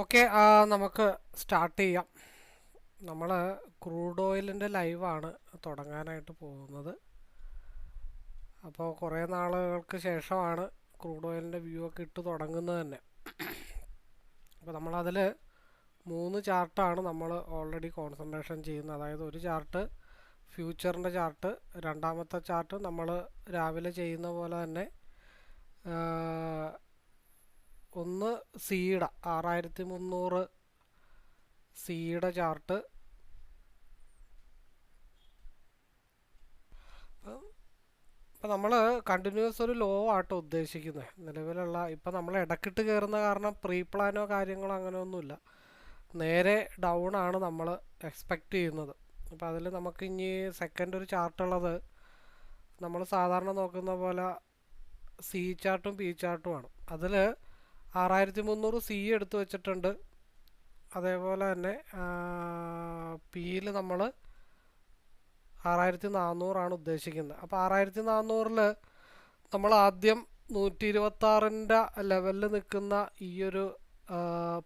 Okay നമുക്ക് start ചെയ്യാം. നമ്മൾ ക്രൂഡ് ഓയിലിന്റെ ലൈവാണ് തുടങ്ങാനായിട്ട് പോകുന്നത്. അപ്പോൾ കുറേ നാളുകൾക്ക് ശേഷമാണ് ക്രൂഡ് ഓയിലിന്റെ വ്യൂ ഒക്കെ ഇട്ട് തുടങ്ങുന്നത് തന്നെ. അപ്പോൾ നമ്മളതിൽ മൂന്ന് ചാർട്ടാണ് നമ്മൾ ഓൾറെഡി കോൺസെൻട്രേഷൻ ചെയ്യുന്നത്. അതായത് ഒരു ചാർട്ട് ഫ്യൂച്ചറിന്റെ ചാർട്ട് രണ്ടാമത്തെ ചാർട്ട് നമ്മൾ രാവിലെ ചെയ്യുന്ന പോലെ തന്നെ സീഡ ആറായിരത്തി മുന്നൂറ് സീഡ ചാർട്ട്. ഇപ്പം നമ്മൾ കണ്ടിന്യൂസ് ഒരു ലോ ആട്ടോ ഉദ്ദേശിക്കുന്നത് നിലവിലുള്ള ഇപ്പം നമ്മൾ ഇടക്കിട്ട് കയറുന്ന കാരണം പ്രീ പ്ലാനോ കാര്യങ്ങളോ അങ്ങനെയൊന്നുമില്ല. നേരെ ഡൗൺ ആണ് നമ്മൾ എക്സ്പെക്റ്റ് ചെയ്യുന്നത്. അപ്പോൾ അതിൽ നമുക്ക് ഇനി സെക്കൻഡ് ഒരു ചാർട്ടുള്ളത് നമ്മൾ സാധാരണ നോക്കുന്ന പോലെ സി ചാർട്ടും പി ചാർട്ടുമാണ് അതിൽ ആറായിരത്തി മുന്നൂറ് സി എടുത്തു വെച്ചിട്ടുണ്ട്. അതേപോലെ തന്നെ പിയിൽ നമ്മൾ ആറായിരത്തി നാന്നൂറാണ് ഉദ്ദേശിക്കുന്നത്. അപ്പോൾ ആറായിരത്തി നാന്നൂറിൽ നമ്മൾ ആദ്യം നൂറ്റി ഇരുപത്താറിന്റെ ലെവലിൽ നിൽക്കുന്ന ഈ ഒരു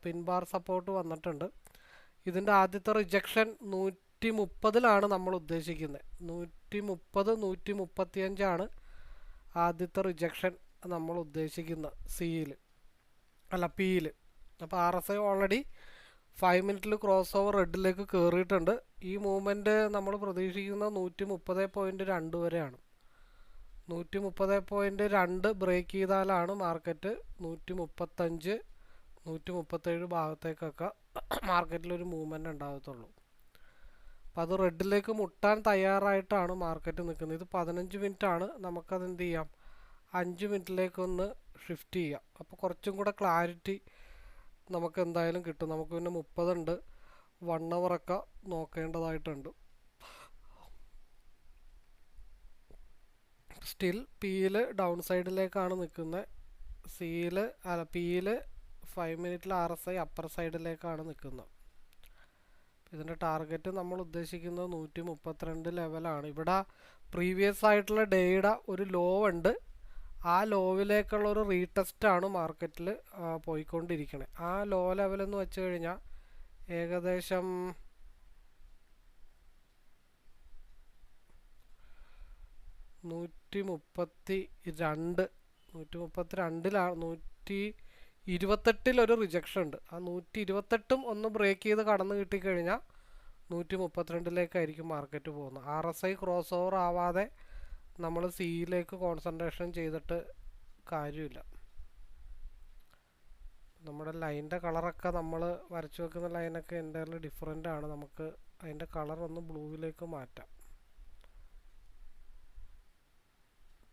പിൻബാർ സപ്പോർട്ട് വന്നിട്ടുണ്ട്. ഇതിന്റെ ആദ്യത്തെ റിജക്ഷൻ നൂറ്റി മുപ്പതിലാണ് നമ്മൾ ഉദ്ദേശിക്കുന്നത്. നൂറ്റി മുപ്പത് നൂറ്റി മുപ്പത്തിയഞ്ചാണ് ആദ്യത്തെ റിജക്ഷൻ നമ്മൾ ഉദ്ദേശിക്കുന്നത് സിയിൽ അല്ല പിയിൽ അപ്പോൾ R S I already five മിനിറ്റിൽ ക്രോസ് ഓവർ റെഡിലേക്ക് കയറിയിട്ടുണ്ട് ഈ മൂവ്മെന്റ് നമ്മൾ പ്രതീക്ഷിക്കുന്ന നൂറ്റി മുപ്പത് പോയിന്റ് രണ്ട് വരെയാണ്. നൂറ്റി മുപ്പത് പോയിന്റ് രണ്ട് ബ്രേക്ക് ചെയ്താലാണ് മാർക്കറ്റ് നൂറ്റി മുപ്പത്തഞ്ച് നൂറ്റി മുപ്പത്തേഴ് ഭാഗത്തേക്കൊക്കെ മാർക്കറ്റിലൊരു മൂവ്മെന്റ് ഉണ്ടാകത്തുള്ളൂ. അപ്പോൾ അത് റെഡിലേക്ക് മുട്ടാൻ തയ്യാറായിട്ടാണ് മാർക്കറ്റ് നിൽക്കുന്നത്. ഇത് പതിനഞ്ച് മിനിറ്റാണ് നമുക്കത് എന്ത് ചെയ്യാം? അഞ്ച് മിനിറ്റിലേക്കൊന്ന് ഷിഫ്റ്റ് ചെയ്യാം. അപ്പോൾ കുറച്ചും കൂടെ ക്ലാരിറ്റി നമുക്ക് എന്തായാലും കിട്ടും. നമുക്ക് പിന്നെ മുപ്പതുണ്ട്. വൺ അവറൊക്കെ നോക്കേണ്ടതായിട്ടുണ്ട്. സ്റ്റിൽ പിയിൽ ഡൗൺ സൈഡിലേക്കാണ് നിൽക്കുന്നത് സിയിൽ അല്ല പിയിൽ ഫൈവ് മിനിറ്റിൽ ആർ എസ് ഐ അപ്പർ സൈഡിലേക്കാണ് നിൽക്കുന്നത് ഇതിന്റെ ടാർഗറ്റ് നമ്മൾ ഉദ്ദേശിക്കുന്നത് നൂറ്റി മുപ്പത്തിരണ്ട് ലെവലാണ് ഇവിടെ പ്രീവിയസ് ആയിട്ടുള്ള ഡേയുടെ ഒരു ലോ ഉണ്ട്. ആ ലോവിലേക്കുള്ള ഒരു റീടെസ്റ്റ് ആണ് മാർക്കറ്റിൽ പോയിക്കൊണ്ടിരിക്കുന്നത് ആ ലോ ലെവൽ എന്ന് വെച്ച് കഴിഞ്ഞാൽ ഏകദേശം നൂറ്റി മുപ്പത്തി രണ്ട് നൂറ്റി മുപ്പത്തി രണ്ടിലാണ് നൂറ്റി ഇരുപത്തെട്ടിൽ ഒരു റിജക്ഷൻ ഉണ്ട്. ആ നൂറ്റി ഇരുപത്തെട്ടും ഒന്ന് ബ്രേക്ക് ചെയ്ത് കടന്നു കിട്ടിക്കഴിഞ്ഞാൽ നൂറ്റി മുപ്പത്തിരണ്ടിലേക്കായിരിക്കും മാർക്കറ്റ് പോകുന്നത്. R S I cross over ആവാതെ നമ്മൾ സിയിലേക്ക് കോൺസെൻട്രേഷൻ ചെയ്തിട്ട് കാര്യമില്ല. നമ്മുടെ ലൈന്റെ കളറൊക്കെ നമ്മൾ വരച്ചു വെക്കുന്ന ലൈനൊക്കെ എന്റയർലി ഡിഫറെന്റ് ആണ്. നമുക്ക് അതിന്റെ കളർ ഒന്ന് ബ്ലൂവിലേക്ക് മാറ്റാം.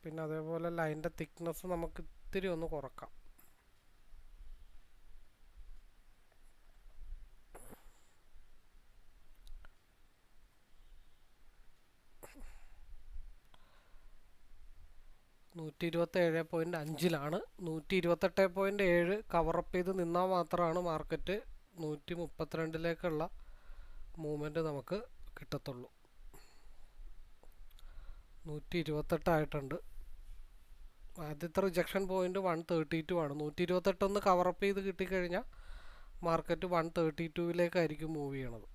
പിന്നെ അതേപോലെ ലൈന്റെ തിക്നെസ് നമുക്ക് ഇത്തിരി ഒന്ന് കുറക്കാം. നൂറ്റി ഇരുപത്തി ഏഴ് പോയിന്റ് അഞ്ചിലാണ്. നൂറ്റി ഇരുപത്തെട്ട് പോയിന്റ് ഏഴ് കവറപ്പ് ചെയ്ത് നിന്നാൽ മാത്രമാണ് മാർക്കറ്റ് നൂറ്റി മുപ്പത്തിരണ്ടിലേക്കുള്ള മൂവ്മെന്റ് നമുക്ക് കിട്ടത്തുള്ളൂ. നൂറ്റി ഇരുപത്തെട്ടായിട്ടുണ്ട് ആദ്യത്തെ rejection point one thirty two ആണ്. നൂറ്റി ഇരുപത്തെട്ടൊന്ന് കവറപ്പ് ചെയ്ത് കിട്ടിക്കഴിഞ്ഞാൽ മാർക്കറ്റ് വൺ തേർട്ടി ടുവിലേക്കായിരിക്കും മൂവ് ചെയ്യണത്.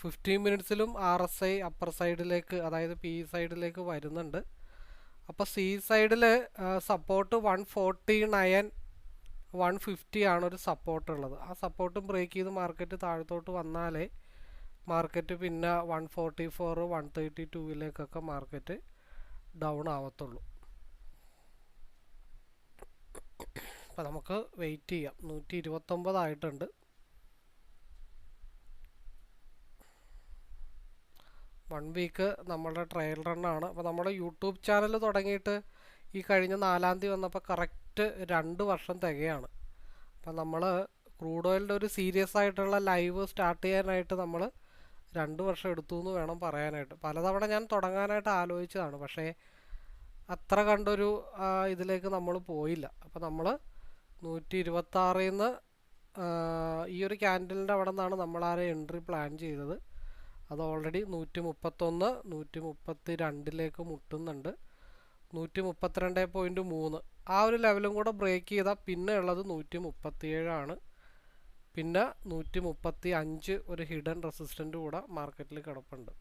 ഫിഫ്റ്റീൻ മിനിറ്റ്സിലും ആർ എസ് ഐ അപ്പർ സൈഡിലേക്ക് അതായത് പി സൈഡിലേക്ക് വരുന്നുണ്ട്. അപ്പോൾ സി സൈഡിൽ support one forty nine one fifty ആണ് ഒരു സപ്പോർട്ട് ഉള്ളത്. ആ സപ്പോർട്ടും ബ്രേക്ക് ചെയ്ത് മാർക്കറ്റ് താഴത്തോട്ട് വന്നാലേ മാർക്കറ്റ് പിന്നെ one forty four one thirty ടൂവിലേക്കൊക്കെ market down ആവത്തുള്ളൂ. അപ്പം നമുക്ക് വെയിറ്റ് ചെയ്യാം. നൂറ്റി ഇരുപത്തൊമ്പതായിട്ടുണ്ട് വൺ വീക്ക് നമ്മളുടെ ട്രയൽ റണ്ണാണ് അപ്പോൾ നമ്മുടെ യൂട്യൂബ് ചാനൽ തുടങ്ങിയിട്ട് ഈ കഴിഞ്ഞ നാലാം തീയതി വന്നപ്പോൾ കറക്റ്റ് രണ്ട് വർഷം തികയാണ്. അപ്പം നമ്മൾ ക്രൂഡ് ഓയിലിന്റെ ഒരു സീരിയസ് ആയിട്ടുള്ള ലൈവ് സ്റ്റാർട്ട് ചെയ്യാനായിട്ട് നമ്മൾ രണ്ട് വർഷം എടുത്തു എന്ന് വേണം പറയാനായിട്ട്. പലതവണ ഞാൻ തുടങ്ങാനായിട്ട് ആലോചിച്ചതാണ്. പക്ഷേ അത്ര കണ്ടൊരു ഇതിലേക്ക് നമ്മൾ പോയില്ല. അപ്പോൾ നമ്മൾ നൂറ്റി ഇരുപത്താറിൽ നിന്ന് ഈ ഒരു ക്യാൻഡലിന്റെ അവിടെ നിന്നാണ് നമ്മളാരെ എൻട്രി പ്ലാൻ ചെയ്തത്. അത് ഓൾറെഡി നൂറ്റി മുപ്പത്തൊന്ന് നൂറ്റി മുപ്പത്തി രണ്ടിലേക്ക് മുട്ടുന്നുണ്ട്. നൂറ്റി മുപ്പത്തിരണ്ട് പോയിന്റ് മൂന്ന്. ആ ഒരു ലെവലും കൂടെ ബ്രേക്ക് ചെയ്താൽ പിന്നെ ഉള്ളത് നൂറ്റി മുപ്പത്തിയേഴാണ് പിന്നെ നൂറ്റി മുപ്പത്തി അഞ്ച് ഒരു ഹിഡൻ റെസിസ്റ്റന്റ് കൂടെ മാർക്കറ്റിൽ കിടപ്പുണ്ട്.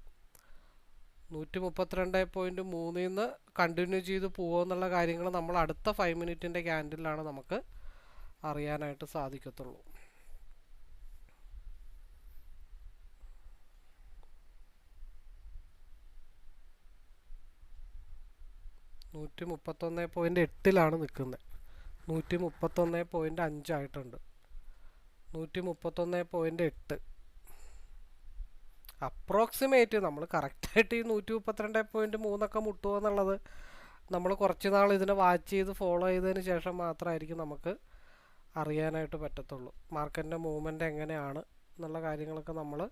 നൂറ്റി മുപ്പത്തിരണ്ട് പോയിന്റ് മൂന്നിൽ നിന്ന് കണ്ടിന്യൂ ചെയ്ത് പോകുമെന്നുള്ള കാര്യങ്ങൾ നമ്മൾ അടുത്ത ഫൈവ് മിനിറ്റിന്റെ ക്യാൻഡിലാണ് നമുക്ക് അറിയാനായിട്ട് സാധിക്കത്തുള്ളൂ. നൂറ്റി മുപ്പത്തൊന്ന് പോയിന്റ് എട്ടിലാണ് നിൽക്കുന്നത്. നൂറ്റി മുപ്പത്തൊന്ന് പോയിന്റ് അഞ്ചായിട്ടുണ്ട്. നൂറ്റി മുപ്പത്തൊന്ന് പോയിന്റ് എട്ട്. അപ്രോക്സിമേറ്റ് നമ്മൾ കറക്റ്റായിട്ട് ഈ നൂറ്റി മുപ്പത്തിരണ്ട് പോയിന്റ് മൂന്നൊക്കെ മുട്ടുക എന്നുള്ളത് നമ്മൾ കുറച്ച് നാൾ ഇതിനെ വാച്ച് ചെയ്ത് ഫോളോ ചെയ്തതിന് ശേഷം മാത്രമായിരിക്കും നമുക്ക് അറിയാനായിട്ട് പറ്റത്തുള്ളൂ. മാർക്കറ്റിന്റെ മൂവ്മെന്റ് എങ്ങനെയാണ് എന്നുള്ള കാര്യങ്ങളൊക്കെ നമ്മൾ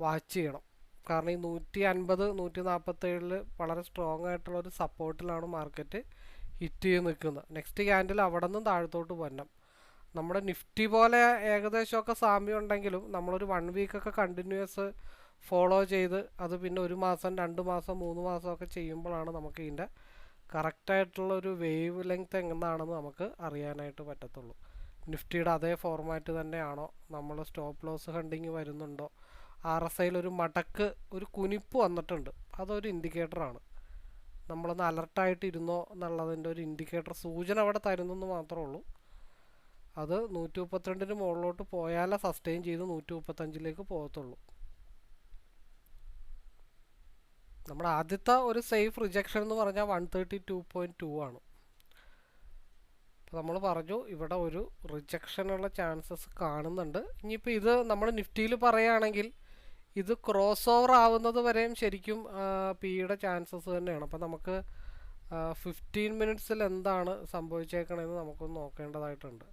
വാച്ച് ചെയ്യണം. കാരണം ഈ നൂറ്റി അൻപത് നൂറ്റി നാൽപ്പത്തേഴിൽ വളരെ സ്ട്രോങ് ആയിട്ടുള്ള ഒരു സപ്പോർട്ടിലാണ് മാർക്കറ്റ് ഹിറ്റ് ചെയ്ത് നിൽക്കുന്നത്. നെക്സ്റ്റ് ക്യാൻഡിൽ അവിടെ നിന്നും താഴത്തോട്ട് വരണം. നമ്മുടെ നിഫ്റ്റി പോലെ ഏകദേശമൊക്കെ സാമ്യം ഉണ്ടെങ്കിലും നമ്മളൊരു വൺ വീക്കൊക്കെ കണ്ടിന്യൂസ് ഫോളോ ചെയ്ത് അത് പിന്നെ ഒരു മാസം രണ്ട് മാസം മൂന്ന് മാസമൊക്കെ ചെയ്യുമ്പോഴാണ് നമുക്ക് ഇതിന്റെ കറക്റ്റായിട്ടുള്ള ഒരു വേവ് ലെങ്ത് എങ്ങനെയാണെന്ന് നമുക്ക് അറിയാനായിട്ട് പറ്റത്തുള്ളൂ. നിഫ്റ്റിയുടെ അതേ ഫോർമാറ്റ് തന്നെയാണോ? നമ്മൾ സ്റ്റോപ്പ് ലോസ് ഹണ്ടിങ് വരുന്നുണ്ടോ? ആർ എസ് ഐയിൽ ഒരു മടക്ക് ഒരു കുനിപ്പ് വന്നിട്ടുണ്ട്. അതൊരു ഇൻഡിക്കേറ്ററാണ്. നമ്മളൊന്ന് അലർട്ടായിട്ടിരുന്നോ എന്നുള്ളതിന്റെ ഒരു ഇൻഡിക്കേറ്റർ സൂചന അവിടെ തരുന്നെന്ന് മാത്രമേ ഉള്ളൂ. അത് നൂറ്റി മുപ്പത്തിരണ്ടിന് മുകളിലോട്ട് പോയാലേ സസ്റ്റെയിൻ ചെയ്ത് നൂറ്റി മുപ്പത്തഞ്ചിലേക്ക് പോകത്തുള്ളൂ. നമ്മുടെ ആദ്യത്തെ ഒരു സേഫ് റിജക്ഷൻ എന്ന് പറഞ്ഞാൽ one thirty two point two ആണ്. അപ്പോൾ നമ്മൾ പറഞ്ഞു ഇവിടെ ഒരു റിജക്ഷനുള്ള ചാൻസസ് കാണുന്നുണ്ട്. ഇനിയിപ്പോൾ ഇത് നമ്മൾ നിഫ്റ്റിയിൽ പറയുകയാണെങ്കിൽ ഇത് ക്രോസ് ഓവർ ആവുന്നത് വരെയും ശരിക്കും പിയുടെ ചാൻസസ് തന്നെയാണ്. അപ്പോൾ നമുക്ക് ഫിഫ്റ്റീൻ മിനിറ്റ്സിൽ എന്താണ് സംഭവിച്ചേക്കണമെന്ന് നമുക്കൊന്ന് നോക്കേണ്ടതായിട്ടുണ്ട്.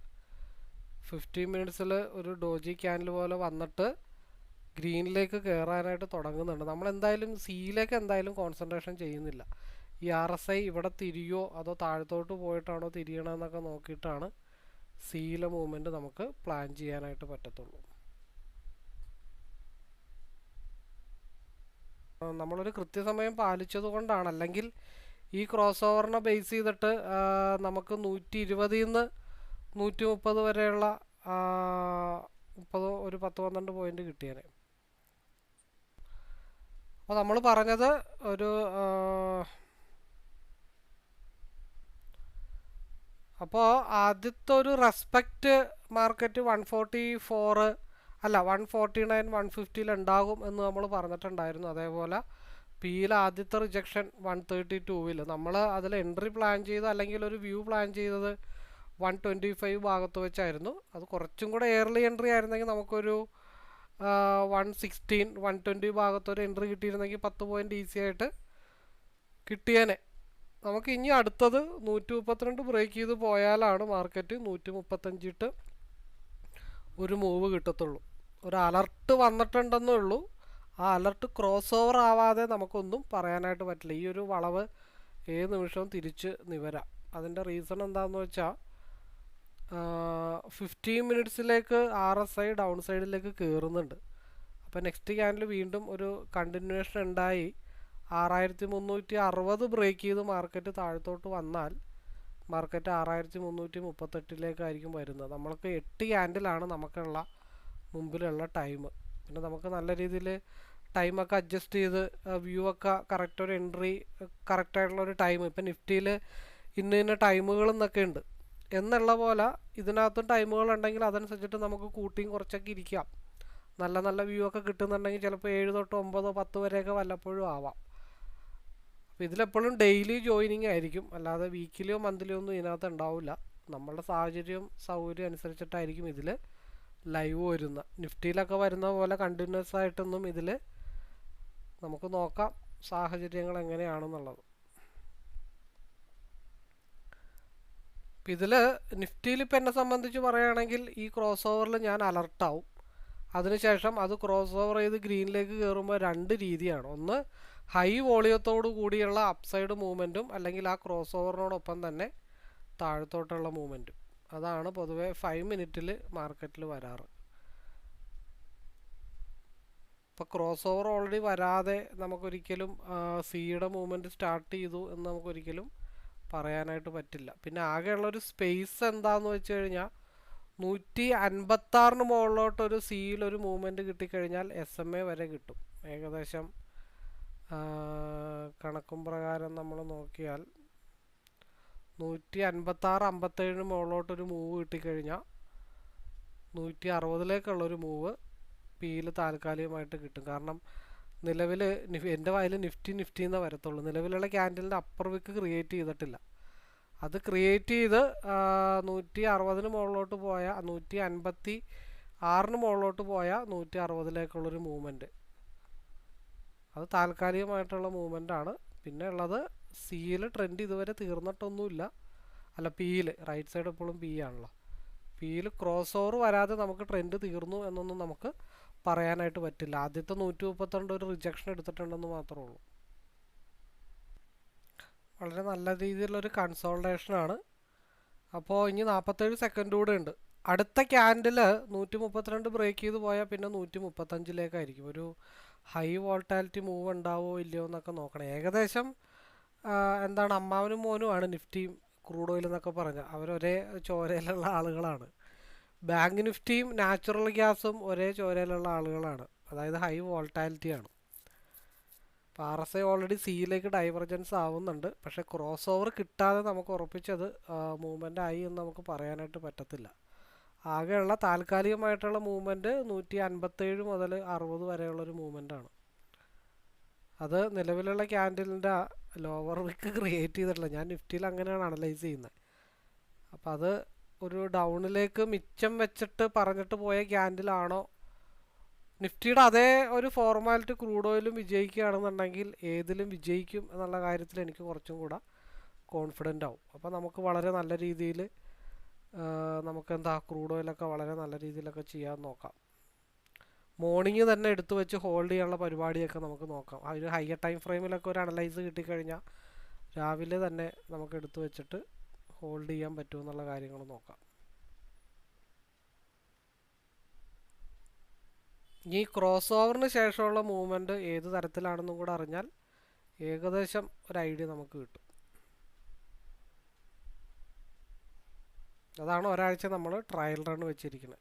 ഫിഫ്റ്റീൻ മിനിറ്റ്സിൽ ഒരു ഡോജി ക്യാനിൽ പോലെ വന്നിട്ട് ഗ്രീനിലേക്ക് കയറാനായിട്ട് തുടങ്ങുന്നുണ്ട്. നമ്മൾ എന്തായാലും സിയിലേക്ക് എന്തായാലും കോൺസെൻട്രേഷൻ ചെയ്യുന്നില്ല. ഈ ആർ എസ് ഐ ഇവിടെ തിരിയോ അതോ താഴത്തോട്ട് പോയിട്ടാണോ തിരിയണമെന്നൊക്കെ നോക്കിയിട്ടാണ് സിയിലെ മൂവ്മെന്റ് നമുക്ക് പ്ലാൻ ചെയ്യാനായിട്ട് പറ്റത്തുള്ളൂ. നമ്മളൊരു കൃത്യസമയം പാലിച്ചത് കൊണ്ടാണ്. അല്ലെങ്കിൽ ഈ ക്രോസ് ഓവറിനെ ബേസ് ചെയ്തിട്ട് നമുക്ക് നൂറ്റി ഇരുപതിൽ നിന്ന് നൂറ്റി മുപ്പത് വരെയുള്ള മുപ്പത് ഒരു പത്ത് പന്ത്രണ്ട് പോയിന്റ് കിട്ടിയേനെ. അപ്പോൾ നമ്മൾ പറഞ്ഞത് ഒരു അപ്പോൾ ആദ്യത്തെ ഒരു respect market one forty four അല്ല വൺ ഫോർട്ടി നയൻ വൺ ഫിഫ്റ്റിയിൽ ഉണ്ടാകും എന്ന് നമ്മൾ പറഞ്ഞിട്ടുണ്ടായിരുന്നു. അതേപോലെ പിയിൽ ആദ്യത്തെ റിജക്ഷൻ വൺ തേർട്ടി ടൂവിൽ നമ്മൾ അതിൽ എൻട്രി പ്ലാൻ ചെയ്ത് അല്ലെങ്കിൽ ഒരു വ്യൂ പ്ലാൻ ചെയ്തത് വൺ ട്വന്റി ഫൈവ് ഭാഗത്ത് വെച്ചായിരുന്നു. അത് കുറച്ചും കൂടെ എയർലി എൻട്രി ആയിരുന്നെങ്കിൽ നമുക്കൊരു വൺ സിക്സ്റ്റീൻ വൺ ട്വന്റി ഭാഗത്തൊരു എൻട്രി കിട്ടിയിരുന്നെങ്കിൽ പത്ത് പോയിന്റ് ഈസി ആയിട്ട് കിട്ടിയേനെ. നമുക്ക് ഇനി അടുത്തത് നൂറ്റി മുപ്പത്തിരണ്ട് ബ്രേക്ക് ചെയ്ത് പോയാലാണ് മാർക്കറ്റ് നൂറ്റി മുപ്പത്തഞ്ചിട്ട് ഒരു മൂവ് കിട്ടത്തുള്ളൂ. ഒരു അലർട്ട് വന്നിട്ടുണ്ടെന്നേ ഉള്ളൂ ആ അലർട്ട് ക്രോസ് ഓവർ ആവാതെ നമുക്കൊന്നും പറയാനായിട്ട് പറ്റില്ല. ഈ ഒരു വളവ് ഏത് നിമിഷവും തിരിച്ച് നിവരാം. അതിന്റെ റീസൺ എന്താണെന്ന് വെച്ചാൽ ഫിഫ്റ്റീൻ മിനിറ്റ്സിലേക്ക് ആർ എസ് ഐ ഡൗൺ സൈഡിലേക്ക് കയറുന്നുണ്ട് അപ്പോൾ നെക്സ്റ്റ് ക്യാൻഡിൽ വീണ്ടും ഒരു കണ്ടിന്യൂഷൻ ഉണ്ടായി. ആറായിരത്തി മുന്നൂറ്റി അറുപത് ബ്രേക്ക് ചെയ്ത് മാർക്കറ്റ് താഴത്തോട്ട് വന്നാൽ മാർക്കറ്റ് ആറായിരത്തി മുന്നൂറ്റി മുപ്പത്തെട്ടിലേക്കായിരിക്കും വരുന്നത്. നമ്മൾക്ക് എട്ട് ക്യാൻഡിലാണ് നമുക്കുള്ള മുമ്പിലുള്ള ടൈം. പിന്നെ നമുക്ക് നല്ല രീതിയിൽ ടൈമൊക്കെ അഡ്ജസ്റ്റ് ചെയ്ത് വ്യൂ ഒക്കെ കറക്റ്റ് ഒരു എൻട്രി കറക്റ്റായിട്ടുള്ള ഒരു ടൈം. ഇപ്പം നിഫ്റ്റിയിൽ ഇന്ന ഇന്ന ടൈമുകൾ എന്നൊക്കെ ഉണ്ട്. എന്നുള്ള പോലെ ഇതിനകത്തും ടൈമുകൾ ഉണ്ടെങ്കിൽ അതനുസരിച്ചിട്ട് നമുക്ക് കൂട്ടിയും കുറച്ചൊക്കെ ഇരിക്കാം. നല്ല നല്ല വ്യൂ ഒക്കെ കിട്ടുന്നുണ്ടെങ്കിൽ ചിലപ്പോൾ ഏഴ് തൊട്ട് ഒമ്പതോ പത്ത് വരെയൊക്കെ വല്ലപ്പോഴും ആവാം. അപ്പോൾ ഇതിലെപ്പോഴും ഡെയിലി ജോയിനിങ് ആയിരിക്കും. അല്ലാതെ വീക്കിലിയോ മന്ത്ലിയോ ഒന്നും ഇതിനകത്ത് ഉണ്ടാവില്ല. നമ്മളുടെ സാഹചര്യം സൗകര്യം അനുസരിച്ചിട്ടായിരിക്കും ഇതിൽ ലൈവ് വരുന്ന. നിഫ്റ്റിയിലൊക്കെ വരുന്ന പോലെ കണ്ടിന്യൂസ് ആയിട്ടൊന്നും ഇതിൽ നമുക്ക് നോക്കാം സാഹചര്യങ്ങൾ എങ്ങനെയാണെന്നുള്ളത്. ഇതിൽ നിഫ്റ്റിയിൽ ഇപ്പം എന്നെ സംബന്ധിച്ച് പറയുകയാണെങ്കിൽ ഈ ക്രോസ് ഓവറിൽ ഞാൻ അലർട്ടാവും അതിനുശേഷം അത് ക്രോസ് ഓവർ ചെയ്ത് ഗ്രീനിലേക്ക് കയറുമ്പോൾ രണ്ട് രീതിയാണ്. ഒന്ന് ഹൈ വോളിയത്തോടു കൂടിയുള്ള അപ്സൈഡ് മൂവ്മെന്റും അല്ലെങ്കിൽ ആ ക്രോസ് ഓവറിനോടൊപ്പം തന്നെ താഴത്തോട്ടുള്ള മൂവ്മെന്റും അതാണ് പൊതുവെ ഫൈവ് മിനിറ്റിൽ മാർക്കറ്റിൽ വരാറ്. ഇപ്പോൾ ക്രോസ് ഓവർ ഓൾറെഡി വരാതെ നമുക്കൊരിക്കലും സിയുടെ മൂവ്മെന്റ് സ്റ്റാർട്ട് ചെയ്തു എന്ന് നമുക്കൊരിക്കലും പറയാനായിട്ട് പറ്റില്ല. പിന്നെ ആകെയുള്ളൊരു സ്പേസ് എന്താണെന്ന് വെച്ച് കഴിഞ്ഞാൽ നൂറ്റി അൻപത്താറിന് മുകളിലോട്ടൊരു ഒരു മൂവ്മെന്റ് കിട്ടിക്കഴിഞ്ഞാൽ എസ് എം എ വരെ കിട്ടും. ഏകദേശം കണക്കും പ്രകാരം നമ്മൾ നോക്കിയാൽ നൂറ്റി അൻപത്താറ് അമ്പത്തേഴിന് മുകളിലോട്ടൊരു മൂവ് കിട്ടിക്കഴിഞ്ഞാൽ നൂറ്റി അറുപതിലേക്കുള്ളൊരു മൂവ് പിയിൽ താൽക്കാലികമായിട്ട് കിട്ടും. കാരണം നിലവിൽ എന്റെ വായിൽ നിഫ്റ്റി നിഫ്റ്റി എന്നേ വരത്തുള്ളൂ. നിലവിലുള്ള ക്യാൻഡലിന്റെ അപ്പർ വിക്ക് ക്രിയേറ്റ് ചെയ്തിട്ടില്ല. അത് ക്രിയേറ്റ് ചെയ്ത് നൂറ്റി അറുപതിന് മുകളിലോട്ട് പോയ നൂറ്റി അൻപത്തി ആറിന് മുകളിലോട്ട് പോയ നൂറ്റി അറുപതിലേക്കുള്ളൊരു മൂവ്മെന്റ് അത് താൽക്കാലികമായിട്ടുള്ള മൂവ്മെന്റ് ആണ്. പിന്നെ ഉള്ളത് സിയിൽ ട്രെൻഡ് ഇതുവരെ തീർന്നിട്ടൊന്നുമില്ല. അല്ല പിയിൽ റൈറ്റ് സൈഡ് എപ്പോഴും പി ആണല്ലോ. പിയിൽ ക്രോസ് ഓവർ വരാതെ നമുക്ക് ട്രെൻഡ് തീർന്നു എന്നൊന്നും നമുക്ക് പറയാനായിട്ട് പറ്റില്ല. ആദ്യത്തെ നൂറ്റി മുപ്പത്തിരണ്ട് ഒരു റിജക്ഷൻ എടുത്തിട്ടുണ്ടെന്ന് മാത്രമേ ഉള്ളൂ. വളരെ നല്ല രീതിയിലുള്ളൊരു കൺസോൾട്ടേഷനാണ് അപ്പോൾ ഇനി നാൽപ്പത്തേഴ് സെക്കൻഡ് കൂടെ ഉണ്ട്. അടുത്ത ക്യാൻഡിൽ നൂറ്റി മുപ്പത്തിരണ്ട് ബ്രേക്ക് ചെയ്ത് പോയാൽ പിന്നെ നൂറ്റി മുപ്പത്തഞ്ചിലേക്കായിരിക്കും ഒരു ഹൈ വോൾട്ടാലിറ്റി മൂവ് ഉണ്ടാവോ ഇല്ലയോ എന്നൊക്കെ നോക്കണം. ഏകദേശം എന്താണ് അമ്മാവനും മോനുമാണ് നിഫ്റ്റിയും ക്രൂഡ് ഓയിൽ എന്നൊക്കെ പറഞ്ഞാൽ അവരൊരേ ചോരയിലുള്ള ആളുകളാണ്. ബാങ്ക് നിഫ്റ്റിയും നാച്ചുറൽ ഗ്യാസും ഒരേ ചോരയിലുള്ള ആളുകളാണ്. അതായത് ഹൈ വോൾട്ടാലിറ്റിയാണ് അപ്പോൾ ആർ എസ് ഐ ഓൾറെഡി സിയിലേക്ക് ഡൈവർജൻസ് ആവുന്നുണ്ട്. പക്ഷേ ക്രോസ് ഓവർ കിട്ടാതെ നമുക്ക് ഉറപ്പിച്ചത് മൂവ്മെന്റ് ആയി എന്ന് നമുക്ക് പറയാനായിട്ട് പറ്റത്തില്ല. ആകെയുള്ള താൽക്കാലികമായിട്ടുള്ള മൂവ്മെന്റ് നൂറ്റി അൻപത്തേഴ് മുതൽ അറുപത് വരെയുള്ളൊരു മൂവ്മെന്റാണ് അത് നിലവിലുള്ള ക്യാൻഡിലിന്റെ ലോവർ വിക്ക് ക്രിയേറ്റ് ചെയ്തിട്ടില്ല. ഞാൻ നിഫ്റ്റിയിൽ അങ്ങനെയാണ് അനലൈസ് ചെയ്യുന്നത്. അപ്പോൾ അത് ഒരു ഡൗണിലേക്ക് മിച്ചം വെച്ചിട്ട് പറഞ്ഞിട്ട് പോയ ക്യാൻഡിലാണോ? നിഫ്റ്റിയുടെ അതേ ഒരു ഫോർമാലിറ്റി ക്രൂഡ് ഓയിലും വിജയിക്കുകയാണെന്നുണ്ടെങ്കിൽ ഏതിലും വിജയിക്കും എന്നുള്ള കാര്യത്തിൽ എനിക്ക് കുറച്ചും കൂടെ കോൺഫിഡന്റ് ആവും. അപ്പോൾ നമുക്ക് വളരെ നല്ല രീതിയിൽ നമുക്ക് എന്താ ക്രൂഡ് ഓയിലൊക്കെ വളരെ നല്ല രീതിയിലൊക്കെ ചെയ്യാൻ നോക്കാം. മോർണിംഗ് തന്നെ എടുത്തു വെച്ച് ഹോൾഡ് ചെയ്യാനുള്ള പരിപാടിയൊക്കെ നമുക്ക് നോക്കാം. ആ ഒരു ഹയർ ടൈം ഫ്രെയിമിലൊക്കെ ഒരു അനലൈസ് കിട്ടിക്കഴിഞ്ഞാൽ രാവിലെ തന്നെ നമുക്ക് എടുത്തു വെച്ചിട്ട് ഹോൾഡ് ചെയ്യാൻ പറ്റുമെന്നുള്ള കാര്യങ്ങൾ നോക്കാം. ഈ ക്രോസ് ഓവറിന് ശേഷമുള്ള മൂവ്മെന്റ് ഏത് തരത്തിലാണെന്നും കൂടെ അറിഞ്ഞാൽ ഏകദേശം ഒരു ഐഡിയ നമുക്ക് കിട്ടും. അതാണ് ഒരാഴ്ച നമ്മൾ ട്രയൽ റൺ വെച്ചിരിക്കുന്നത്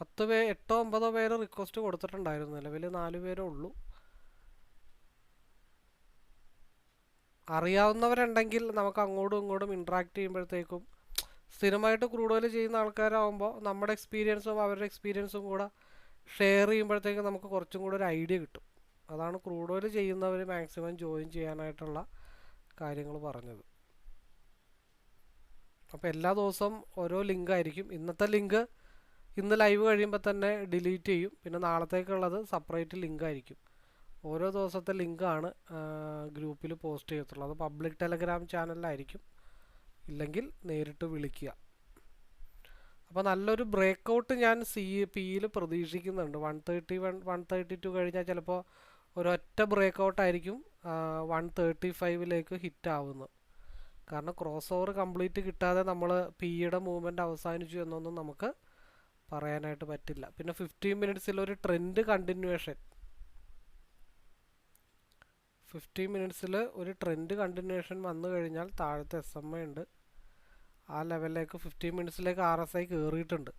പത്ത് പേ എട്ടോ ഒമ്പതോ പേര് റിക്വസ്റ്റ് കൊടുത്തിട്ടുണ്ടായിരുന്നു. നിലവിൽ നാല് പേരേ ഉള്ളൂ. അറിയാവുന്നവരുണ്ടെങ്കിൽ നമുക്ക് അങ്ങോട്ടും ഇങ്ങോട്ടും ഇൻട്രാക്ട് ചെയ്യുമ്പോഴത്തേക്കും സ്ഥിരമായിട്ട് ക്രൂഡ് ഓയിൽ ചെയ്യുന്ന ആൾക്കാരാകുമ്പോൾ നമ്മുടെ എക്സ്പീരിയൻസും അവരുടെ എക്സ്പീരിയൻസും കൂടെ ഷെയർ ചെയ്യുമ്പോഴത്തേക്കും നമുക്ക് കുറച്ചും കൂടെ ഒരു ഐഡിയ കിട്ടും. അതാണ് ക്രൂഡ് ഓയിൽ ചെയ്യുന്നവർ മാക്സിമം ജോയിൻ ചെയ്യാനായിട്ടുള്ള കാര്യങ്ങൾ പറഞ്ഞത്. അപ്പോൾ എല്ലാ ദിവസവും ഓരോ ലിങ്ക് ആയിരിക്കും. ഇന്നത്തെ ലിങ്ക് ഇന്ന് ലൈവ് കഴിയുമ്പോൾ തന്നെ ഡിലീറ്റ് ചെയ്യും. പിന്നെ നാളത്തേക്കുള്ളത് സെപ്പറേറ്റ് ലിങ്ക് ആയിരിക്കും. ഓരോ ദിവസത്തെ ലിങ്കാണ് ഗ്രൂപ്പിൽ പോസ്റ്റ് ചെയ്യത്തുള്ളൂ. അത് പബ്ലിക് ടെലഗ്രാം ചാനലിലായിരിക്കും ഇല്ലെങ്കിൽ നേരിട്ട് വിളിക്കുക. അപ്പോൾ നല്ലൊരു ബ്രേക്ക് ഔട്ട് ഞാൻ സി പിയിൽ പ്രതീക്ഷിക്കുന്നുണ്ട്. One thirty one one thirty two കഴിഞ്ഞാൽ ചിലപ്പോൾ ഒരൊറ്റ ബ്രേക്കൗട്ടായിരിക്കും വൺ തേർട്ടി ഫൈവിലേക്ക് ഹിറ്റ് ആവുന്നത്. കാരണം ക്രോസ് ഓവർ കംപ്ലീറ്റ് കിട്ടാതെ നമ്മൾ പിയുടെ മൂവ്മെന്റ് അവസാനിച്ചു എന്നൊന്നും നമുക്ക് പറയാനായിട്ട് പറ്റില്ല. പിന്നെ ഫിഫ്റ്റീൻ മിനിറ്റ്സിൽ ഒരു ട്രെൻഡ് കണ്ടിന്യൂവേഷൻ ഫിഫ്റ്റീൻ മിനിറ്റ്സിൽ ഒരു ട്രെൻഡ് കണ്ടിന്യൂവേഷൻ വന്നു കഴിഞ്ഞാൽ താഴത്തെ എസ് എം ഐ ഉണ്ട്. ആ ലെവലിലേക്ക് ഫിഫ്റ്റീൻ മിനിറ്റ്സിലേക്ക് ആർ എസ് ഐ കയറിയിട്ടുണ്ട്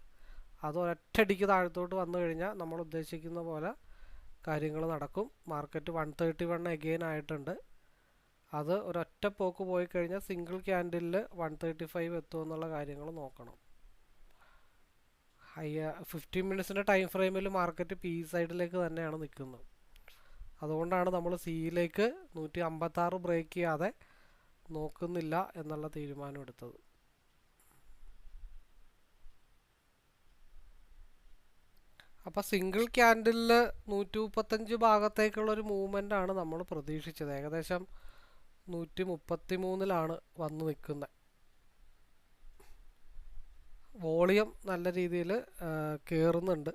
അത് ഒറ്റയടിക്ക് താഴത്തോട്ട് വന്നു കഴിഞ്ഞാൽ നമ്മൾ ഉദ്ദേശിക്കുന്ന പോലെ കാര്യങ്ങൾ നടക്കും. Market one thirty one again ആയിട്ടുണ്ട്. അത് ഒരൊറ്റ പോക്ക് പോയി കഴിഞ്ഞാൽ സിംഗിൾ ക്യാൻഡിലിൽ വൺ തേർട്ടി ഫൈവ് എത്തുമെന്നുള്ള കാര്യങ്ങൾ നോക്കണം. ഹൈ ഫിഫ്റ്റീൻ മിനിറ്റ്സിന്റെ ടൈം ഫ്രെയിമിൽ മാർക്കറ്റ് പി സൈഡിലേക്ക് തന്നെയാണ് നിൽക്കുന്നത്. അതുകൊണ്ടാണ് നമ്മൾ സിയിലേക്ക് നൂറ്റി അമ്പത്താറ് ബ്രേക്ക് ചെയ്യാതെ നോക്കുന്നില്ല എന്നുള്ള തീരുമാനം എടുത്തത്. അപ്പോൾ സിംഗിൾ ക്യാൻഡിലിൽ നൂറ്റി മുപ്പത്തഞ്ച് ഭാഗത്തേക്കുള്ള ഒരു മൂവ്മെന്റ് ആണ് നമ്മൾ പ്രതീക്ഷിച്ചത്. ഏകദേശം നൂറ്റി മുപ്പത്തി മൂന്നിലാണ് വന്ന് നിൽക്കുന്നത്. വോളിയം നല്ല രീതിയിൽ കയറുന്നുണ്ട്